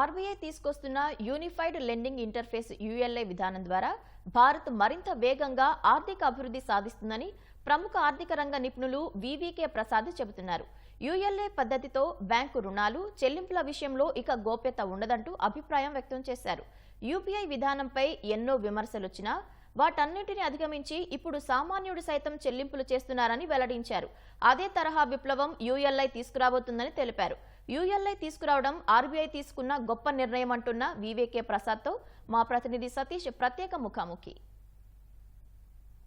RBI తీసుకొస్తున్న unified lending interface యుఎల్ఏ విధానం ద్వారా భారత్ మరింత వేగంగా ఆర్థిక అభివృద్ధి సాధిస్తుందని ప్రముఖ ఆర్థిక రంగ నిపుణులు వివికే ప్రసాద్ చెబుతున్నారు. యుఎల్ఏ పద్ధతితో బ్యాంకు రుణాలు చెల్లింపుల విషయంలో ఇక గోప్యత ఉండదంటూ అభిప్రాయం వ్యక్తం చేశారు. యూపీఐ విధానంపై ఎన్నో విమర్శలొచ్చినా వాటన్నింటిని అధిగమించి ఇప్పుడు సామాన్యుడు సైతం చెల్లింపులు చేస్తున్నారని వెల్లడించారు. అదే తరహా విప్లవం యూఎల్ఐ తీసుకురాబోతుందని తెలిపారు. యూఎల్ఐ తీసుకురావడం ఆర్బీఐ తీసుకున్న గొప్ప నిర్ణయం అంటున్న వివేకే ప్రసాద్తో మా ప్రతినిధి సతీష్ ప్రత్యేక ముఖాముఖి.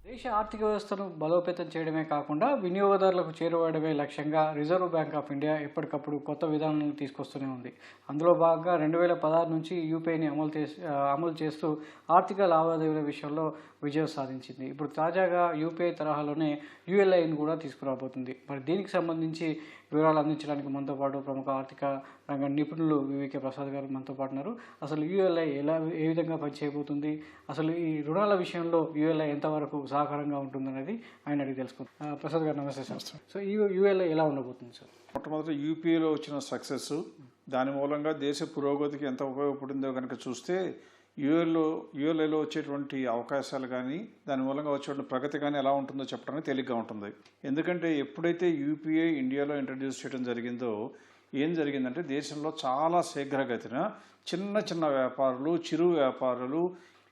దేశ ఆర్థిక వ్యవస్థను బలోపేతం చేయడమే కాకుండా వినియోగదారులకు చేరువడమే లక్ష్యంగా రిజర్వ్ బ్యాంక్ ఆఫ్ ఇండియా ఎప్పటికప్పుడు కొత్త విధానాలను తీసుకొస్తూనే ఉంది. అందులో భాగంగా రెండు వేల పదహారు నుంచి యూపీఐని అమలు చేసి అమలు చేస్తూ ఆర్థిక లావాదేవీల విషయంలో విజయం సాధించింది. ఇప్పుడు తాజాగా యూపీఐ తరహాలోనే యూఎల్ఐని కూడా తీసుకురాబోతుంది. మరి దీనికి సంబంధించి వివరాలు అందించడానికి మనతో పాటు ప్రముఖ ఆర్థిక రంగ నిపుణులు వివికే ప్రసాద్ గారు మనతో పాటు ఉన్నారు. అసలు యూఎల్ఐ ఎలా ఏ విధంగా పనిచేయబోతుంది? అసలు ఈ రుణాల విషయంలో యూఎల్ఐ ఎంతవరకు సహకారంగా ఉంటుందనేది ఆయన అడిగి తెలుసుకుందాం. ప్రసాద్ గారు నమస్తే సార్. సో ఈ యూఎల్ఐ ఎలా ఉండబోతుంది సార్? మొట్టమొదటి యూపీఏలో వచ్చిన సక్సెస్ దాని మూలంగా దేశ పురోగతికి ఎంత ఉపయోగపడిందో కనుక చూస్తే యూఎల్లో యూఎల్ఏలో వచ్చేటువంటి అవకాశాలు కానీ దాని మూలంగా వచ్చేటువంటి ప్రగతి కానీ ఎలా ఉంటుందో చెప్పడానికి తేలిగ్గా ఉంటుంది. ఎందుకంటే ఎప్పుడైతే యూపీఐ ఇండియాలో ఇంట్రడ్యూస్ చేయడం జరిగిందో ఏం జరిగిందంటే దేశంలో చాలా శీఘ్రగతిన చిన్న చిన్న వ్యాపారులు చిరు వ్యాపారులు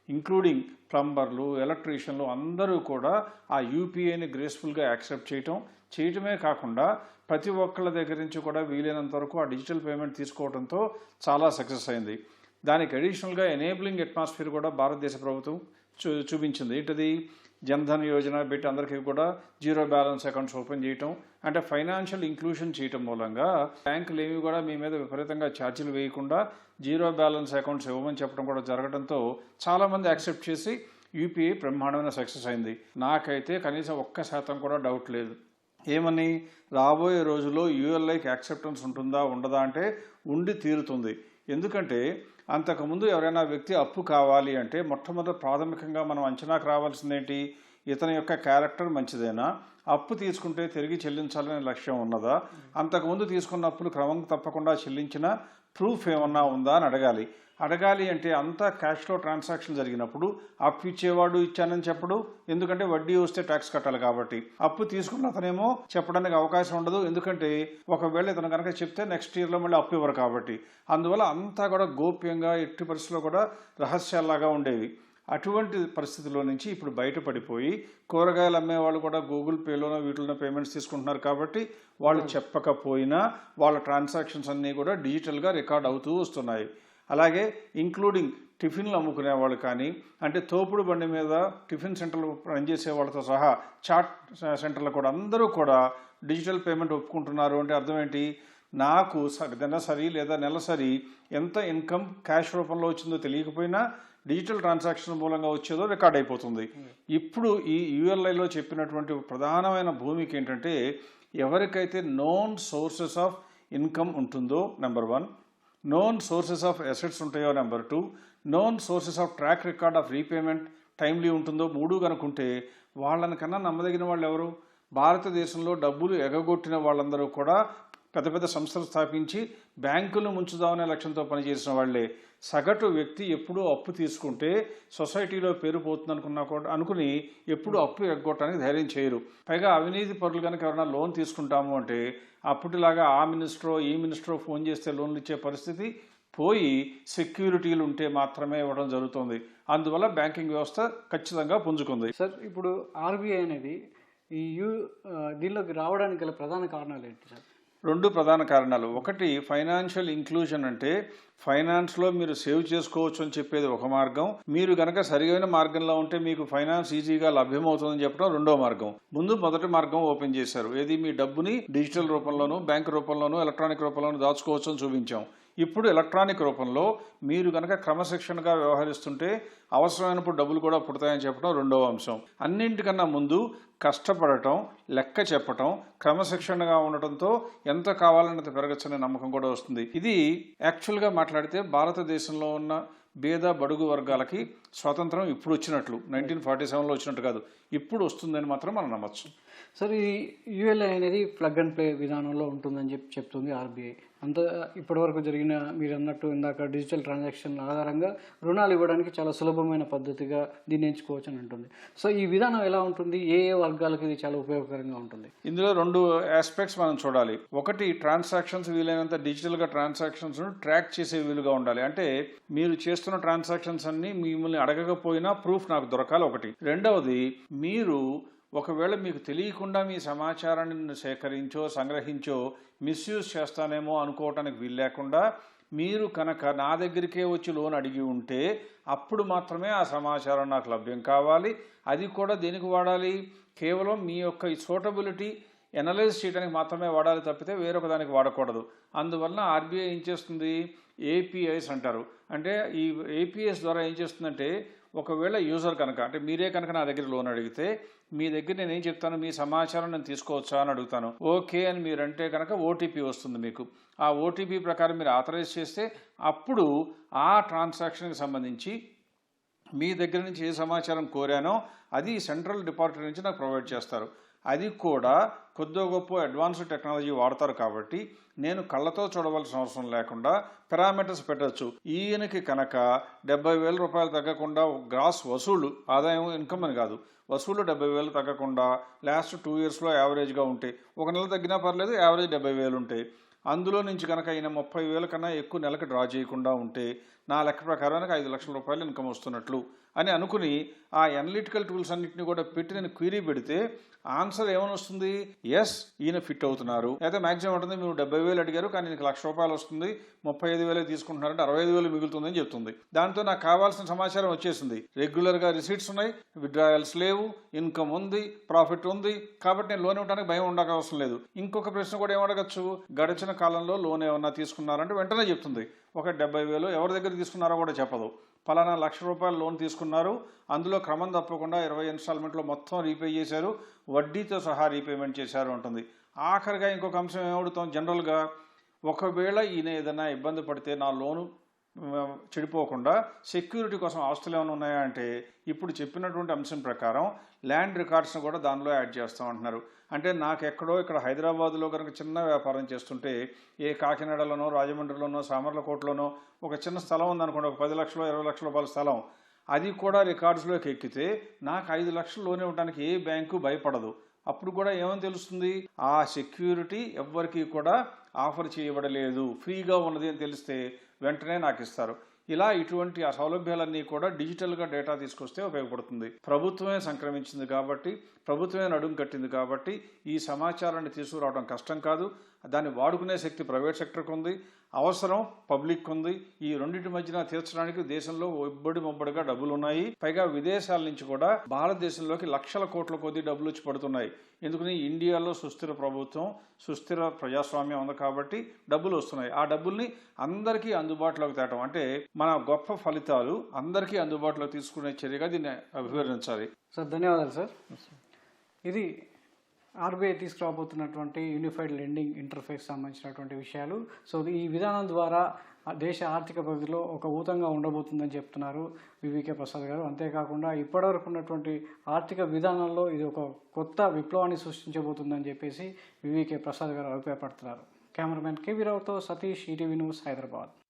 ఇంక్లూడింగ్ ప్లంబర్లు ఎలక్ట్రీషియన్లు అందరూ కూడా ఆ యూపీఐని గ్రేస్ఫుల్గా యాక్సెప్ట్ చేయటం చేయటమే కాకుండా ప్రతి ఒక్కళ్ళ దగ్గర నుంచి కూడా వీలైనంత వరకు ఆ డిజిటల్ పేమెంట్ తీసుకోవడంతో చాలా సక్సెస్ అయింది. దానికి అడిషనల్గా ఎనేబులింగ్ అట్మాస్ఫియర్ కూడా భారతదేశ ప్రభుత్వం చూ చూపించింది. ఏంటది? జన్ధన్ యోజన పెట్టి అందరికీ కూడా జీరో బ్యాలెన్స్ అకౌంట్స్ ఓపెన్ చేయటం అంటే ఫైనాన్షియల్ ఇంక్లూషన్ చేయటం మూలంగా బ్యాంకులు ఏవి కూడా మీ మీద విపరీతంగా ఛార్జీలు వేయకుండా జీరో బ్యాలెన్స్ అకౌంట్స్ ఇవ్వమని చెప్పడం కూడా జరగడంతో చాలామంది యాక్సెప్ట్ చేసి యూపీఐ బ్రహ్మాండమైన సక్సెస్ అయింది. నాకైతే కనీసం ఒక్క శాతం కూడా డౌట్ లేదు. ఏమని? రాబోయే రోజుల్లో యూఎల్ఐకి యాక్సెప్టెన్స్ ఉంటుందా ఉండదా అంటే ఉండి తీరుతుంది. ఎందుకంటే అంతకుముందు ఎవరైనా వ్యక్తి అప్పు కావాలి అంటే మొట్టమొదటి ప్రాథమికంగా మనం అంచనాకు రావాల్సిందేంటి? ఇతని యొక్క క్యారెక్టర్ మంచిదేనా? అప్పు తీసుకుంటే తిరిగి చెల్లించాలనే లక్ష్యం ఉన్నదా? అంతకుముందు తీసుకున్న అప్పులు క్రమం తప్పకుండా చెల్లించిన ప్రూఫ్ ఏమన్నా ఉందా అని అడగాలి. అడగాలి అంటే అంతా క్యాష్లో ట్రాన్సాక్షన్ జరిగినప్పుడు అప్పు ఇచ్చేవాడు ఇచ్చానని చెప్పడు. ఎందుకంటే వడ్డీ వస్తే ట్యాక్స్ కట్టాలి కాబట్టి. అప్పు తీసుకున్న అతనేమో చెప్పడానికి అవకాశం ఉండదు. ఎందుకంటే ఒకవేళ ఇతను కనుక చెప్తే నెక్స్ట్ ఇయర్లో మళ్ళీ అప్పు ఇవ్వరు కాబట్టి. అందువల్ల అంతా కూడా గోప్యంగా ఎట్టి పరిస్థితుల్లో కూడా రహస్యాల్లాగా ఉండేవి. అటువంటి పరిస్థితుల్లో నుంచి ఇప్పుడు బయటపడిపోయి కూరగాయలు అమ్మేవాళ్ళు కూడా గూగుల్ పేలోనో వీటిలోనో పేమెంట్స్ తీసుకుంటున్నారు కాబట్టి వాళ్ళు చెప్పకపోయినా వాళ్ళ ట్రాన్సాక్షన్స్ అన్నీ కూడా డిజిటల్గా రికార్డ్ అవుతూ వస్తున్నాయి. అలాగే ఇంక్లూడింగ్ టిఫిన్లు అమ్ముకునే వాళ్ళు కానీ అంటే తోపుడు బండి మీద టిఫిన్ సెంటర్లు పనిచేసే వాళ్ళతో సహా చాట్ సెంటర్లు కూడా అందరూ కూడా డిజిటల్ పేమెంట్ ఒప్పుకుంటున్నారు అంటే అర్థం ఏంటి? నాకు స- దినసరి లేదా నెలసరి ఎంత ఇన్కమ్ క్యాష్ రూపంలో వచ్చిందో తెలియకపోయినా డిజిటల్ ట్రాన్సాక్షన్ మూలంగా వచ్చేదో రికార్డ్ అయిపోతుంది. ఇప్పుడు ఈ యూఎల్ఐలో చెప్పినటువంటి ప్రధానమైన భూమికి ఏంటంటే ఎవరికైతే నోన్ సోర్సెస్ ఆఫ్ ఇన్కమ్ ఉంటుందో number one known sources of assets ఉంటాయో number two known sources of track record of repayment timely ఉంటుందో మూడు కనుకుంటే వాళ్ళని కన్నా నమ్మదగిన వాళ్ళు ఎవరు? భారతదేశంలో డబ్బులు ఎగగొట్టిన వాళ్ళందరూ కూడా పెద్ద పెద్ద సంస్థలు స్థాపించి బ్యాంకులు ముంచుదామనే లక్ష్యంతో పనిచేసిన వాళ్ళే. సగటు వ్యక్తి ఎప్పుడూ అప్పు తీసుకుంటే సొసైటీలో పేరు పోతుంది అనుకున్నా కూడా అనుకుని ఎప్పుడు అప్పు ఎగ్గొట్టడానికి ధైర్యం చేయరు. పైగా అవినీతి పరులు కనుక ఎవరైనా లోన్ తీసుకుంటాము అంటే అప్పటిలాగా ఆ మినిస్టరో ఈ మినిస్టరో ఫోన్ చేస్తే లోన్లు ఇచ్చే పరిస్థితి పోయి సెక్యూరిటీలు ఉంటే మాత్రమే ఇవ్వడం జరుగుతుంది. అందువల్ల బ్యాంకింగ్ వ్యవస్థ ఖచ్చితంగా పుంజుకుంది. సార్ ఇప్పుడు ఆర్బీఐ అనేది ఈ యూ దీనిలోకి రావడానికి గల ప్రధాన కారణాలు ఏంటి సార్? రెండు ప్రధాన కారణాలు. ఒకటి ఫైనాన్షియల్ ఇంక్లూజన్ అంటే ఫైనాన్స్లో మీరు సేవ్ చేసుకోవచ్చు అని చెప్పేది ఒక మార్గం. మీరు గనక సరైన మార్గంలో ఉంటే మీకు ఫైనాన్స్ ఈజీగా లభ్యమవుతుందని చెప్పడం రెండో మార్గం. ముందు మొదటి మార్గం ఓపెన్ చేశారు. ఏది? మీ డబ్బుని డిజిటల్ రూపంలోనూ బ్యాంక్ రూపంలోనూ ఎలక్ట్రానిక్ రూపంలోనూ దాచుకోవచ్చు అని చూపించాం. ఇప్పుడు ఎలక్ట్రానిక్ రూపంలో మీరు కనుక క్రమశిక్షణగా వ్యవహరిస్తుంటే అవసరమైనప్పుడు డబ్బులు కూడా పుడతాయని చెప్పడం రెండవ అంశం. అన్నింటికన్నా ముందు కష్టపడటం లెక్క చెప్పటం క్రమశిక్షణగా ఉండటంతో ఎంత కావాలన్నది పెరగచ్చనే నమ్మకం కూడా వస్తుంది. ఇది యాక్చువల్గా మాట్లాడితే భారతదేశంలో ఉన్న బేద బడుగు వర్గాలకి స్వాతంత్రం ఇప్పుడు వచ్చినట్లు నైన్టీన్ ఫార్టీ సెవెన్లో వచ్చినట్టు కాదు. ఇప్పుడు వస్తుందని మాత్రం మనం నమ్మచ్చు. సార్ ఈ యూఎల్ఐ అనేది ప్లగ్ అండ్ ప్లే విధానంలో ఉంటుందని చెప్పి చెప్తుంది ఆర్బీఐ. అంత ఇప్పటివరకు జరిగిన మీరు అన్నట్టు ఇందాక డిజిటల్ ట్రాన్సాక్షన్ ఆధారంగా రుణాలు ఇవ్వడానికి చాలా సులభమైన పద్ధతిగా దీన్ని ఎంచుకోవచ్చు అని ఉంటుంది సో ఈ విధానం ఎలా ఉంటుంది? ఏ ఏ వర్గాలకు ఇది చాలా ఉపయోగకరంగా ఉంటుంది? ఇందులో రెండు ఆస్పెక్ట్స్ మనం చూడాలి. ఒకటి ట్రాన్సాక్షన్స్ వీలైనంత డిజిటల్గా ట్రాన్సాక్షన్స్ ట్రాక్ చేసే వీలుగా ఉండాలి. అంటే మీరు చేస్తున్న ట్రాన్సాక్షన్స్ అన్ని మిమ్మల్ని అడగకపోయినా ప్రూఫ్ నాకు దొరకాలి ఒకటి. రెండవది మీరు ఒకవేళ మీకు తెలియకుండా మీ సమాచారాన్ని సేకరించో సంగ్రహించో మిస్యూజ్ చేస్తానేమో అనుకోవటానికి వీలు లేకుండా మీరు కనుక నా దగ్గరికే వచ్చి లోన్ అడిగి ఉంటే అప్పుడు మాత్రమే ఆ సమాచారం నాకు లభ్యం కావాలి. అది కూడా దేనికి వాడాలి? కేవలం మీ యొక్క సూటబిలిటీ ఎనలైజ్ చేయడానికి మాత్రమే వాడాలి తప్పితే వేరొక దానికి వాడకూడదు. అందువలన ఆర్బీఐ ఏం చేస్తుంది? ఏపీఐస్ అంటారు. అంటే ఈ ఏపీఎస్ ద్వారా ఏం చేస్తుందంటే ఒకవేళ యూజర్ కనుక అంటే మీరే కనుక నా దగ్గర లోన్ అడిగితే మీ దగ్గర నేను ఏం చెప్తాను మీ సమాచారం నేను తీసుకోవచ్చా అని అడుగుతాను. ఓకే అని మీరంటే కనుక ఓటీపీ వస్తుంది మీకు. ఆ ఓటీపీ ప్రకారం మీరు ఆథరైజ్ చేస్తే అప్పుడు ఆ ట్రాన్సాక్షన్కి సంబంధించి మీ దగ్గర నుంచి ఏ సమాచారం కోరానో అది సెంట్రల్ డిపార్ట్మెంట్ నుంచి నాకు ప్రొవైడ్ చేస్తారు. అది కూడా కొద్దిగా గొప్ప అడ్వాన్స్డ్ టెక్నాలజీ వాడతారు కాబట్టి నేను కళ్ళతో చూడవలసిన అవసరం లేకుండా పారామీటర్స్ పెట్టచ్చు. ఈయనకి కనుక డెబ్బై వేల రూపాయలు తగ్గకుండా గ్రాస్ వసూలు ఆదాయం ఇన్కమ్ అని కాదు వసూలు డెబ్బై వేలు తగ్గకుండా లాస్ట్ టూ ఇయర్స్లో యావరేజ్గా ఉంటాయి ఒక నెల తగ్గినా పర్లేదు యావరేజ్ డెబ్బై వేలు ఉంటాయి అందులో నుంచి కనుక ఈయన ముప్పై వేల కన్నా ఎక్కువ నెలకు డ్రా చేయకుండా ఉంటే నా లెక్క ప్రకారానికి ఐదు లక్షల రూపాయలు ఇన్కమ్ వస్తున్నట్లు. అని అనుకుని ఆ అనలిటికల్ టూల్స్ అన్నింటినీ కూడా పెట్టి నేను క్వీరీ పెడితే ఆన్సర్ ఏమని వస్తుంది ఎస్ ఈయన ఫిట్ అవుతున్నారు. అయితే మాక్సిమం ఉంటుంది మీరు డెబ్బై వేలు అడిగారు కానీ నీకు లక్ష రూపాయలు వస్తుంది. ముప్పై ఐదు వేలు తీసుకుంటున్నారంటే అరవై ఐదు వేలు మిగులుతుందని చెప్తుంది. దాంతో నాకు కావాల్సిన సమాచారం వచ్చేసింది. రెగ్యులర్గా రిసీట్స్ ఉన్నాయి విడ్రాయల్స్ లేవు ఇన్కమ్ ఉంది ప్రాఫిట్ ఉంది. కాబట్టి నేను లోన్ ఇవ్వడానికి భయం ఉండక అవసరం లేదు. ఇంకొక ప్రశ్న కూడా ఏమడగచ్చు? గడిచిన కాలంలో లోన్ ఏమన్నా తీసుకున్నారంటే వెంటనే చెప్తుంది. ఒక డెబ్బై వేలు ఎవరి దగ్గర తీసుకున్నారో కూడా చెప్పదు. పలానా లక్ష రూపాయలు లోన్ తీసుకున్నారు. అందులో క్రమం తప్పకుండా ఇరవై ఇన్స్టాల్మెంట్లో మొత్తం రీపే చేశారు. వడ్డీతో సహా రీపేమెంట్ చేశారు ఉంటుంది ఆఖరిగా ఇంకొక అంశం ఏమవుతాం జనరల్గా ఒకవేళ ఈయన ఏదైనా ఇబ్బంది పడితే నా లోను చెడిపోకుండా సెక్యూరిటీ కోసం ఆస్తులు ఏమైనా ఉన్నాయా అంటే ఇప్పుడు చెప్పినటువంటి అంశం ప్రకారం ల్యాండ్ రికార్డ్స్ని కూడా దానిలో యాడ్ చేస్తాం అంటున్నారు. అంటే నాకు ఎక్కడో ఇక్కడ హైదరాబాద్లో కనుక చిన్న వ్యాపారం చేస్తుంటే ఏ కాకినాడలోనో రాజమండ్రిలోనో సామర్లకోటలోనో ఒక చిన్న స్థలం ఉందనుకోండి ఒక పది లక్షలు ఇరవై లక్షల రూపాయల స్థలం. అది కూడా రికార్డ్స్లోకి ఎక్కితే నాకు ఐదు లక్షలు లోన్ ఇవ్వడానికి ఏ బ్యాంకు భయపడదు. అప్పుడు కూడా ఏమని తెలుస్తుంది? ఆ సెక్యూరిటీ ఎవ్వరికీ కూడా ఆఫర్ చేయబడలేదు. ఫ్రీగా ఉన్నది అని తెలిస్తే వెంటనే నాకు ఇస్తారు. ఇలా ఇటువంటి ఆ సౌలభ్యాలన్నీ కూడా డిజిటల్గా డేటా తీసుకొస్తే ఉపయోగపడుతుంది. ప్రభుత్వమే సంక్రమించింది కాబట్టి ప్రభుత్వమే నడుం కట్టింది కాబట్టి ఈ సమాచారాన్ని తీసుకురావడం కష్టం కాదు. దాన్ని వాడుకునే శక్తి ప్రైవేట్ సెక్టర్కి ఉంది. అవసరం పబ్లిక్ ఉంది. ఈ రెండింటి మధ్యన తీర్చడానికి దేశంలో ఇబ్బడి మొబ్బడిగా డబ్బులు ఉన్నాయి పైగా విదేశాల నుంచి కూడా భారతదేశంలోకి లక్షల కోట్ల కొద్ది డబ్బులు వచ్చి పడుతున్నాయి. ఎందుకని ఇండియాలో సుస్థిర ప్రభుత్వం సుస్థిర ప్రజాస్వామ్యం ఉంది కాబట్టి డబ్బులు వస్తున్నాయి. ఆ డబ్బుల్ని అందరికీ అందుబాటులోకి తేటం అంటే మన గొప్ప ఫలితాలు అందరికీ అందుబాటులో తీసుకునే చర్యగా దీన్ని అభివర్ణించాలి. సార్ ధన్యవాదాలు సార్. ఇది ఆర్బీఐ తీసుకురాబోతున్నటువంటి యూనిఫైడ్ లెండింగ్ ఇంటర్ఫేస్ సంబంధించినటువంటి విషయాలు. సో ఈ విధానం ద్వారా దేశ ఆర్థిక పరిధిలో ఒక ఊతంగా ఉండబోతుందని చెప్తున్నారు వివికే ప్రసాద్ గారు. అంతేకాకుండా ఇప్పటివరకు ఉన్నటువంటి ఆర్థిక విధానంలో ఇది ఒక కొత్త విప్లవాన్ని సృష్టించబోతుందని చెప్పేసి వివికే ప్రసాద్ గారు అభిప్రాయపడుతున్నారు. కెమెరామెన్ కేవీ రావుతో సతీష్ ఈటీవీ న్యూస్ హైదరాబాద్.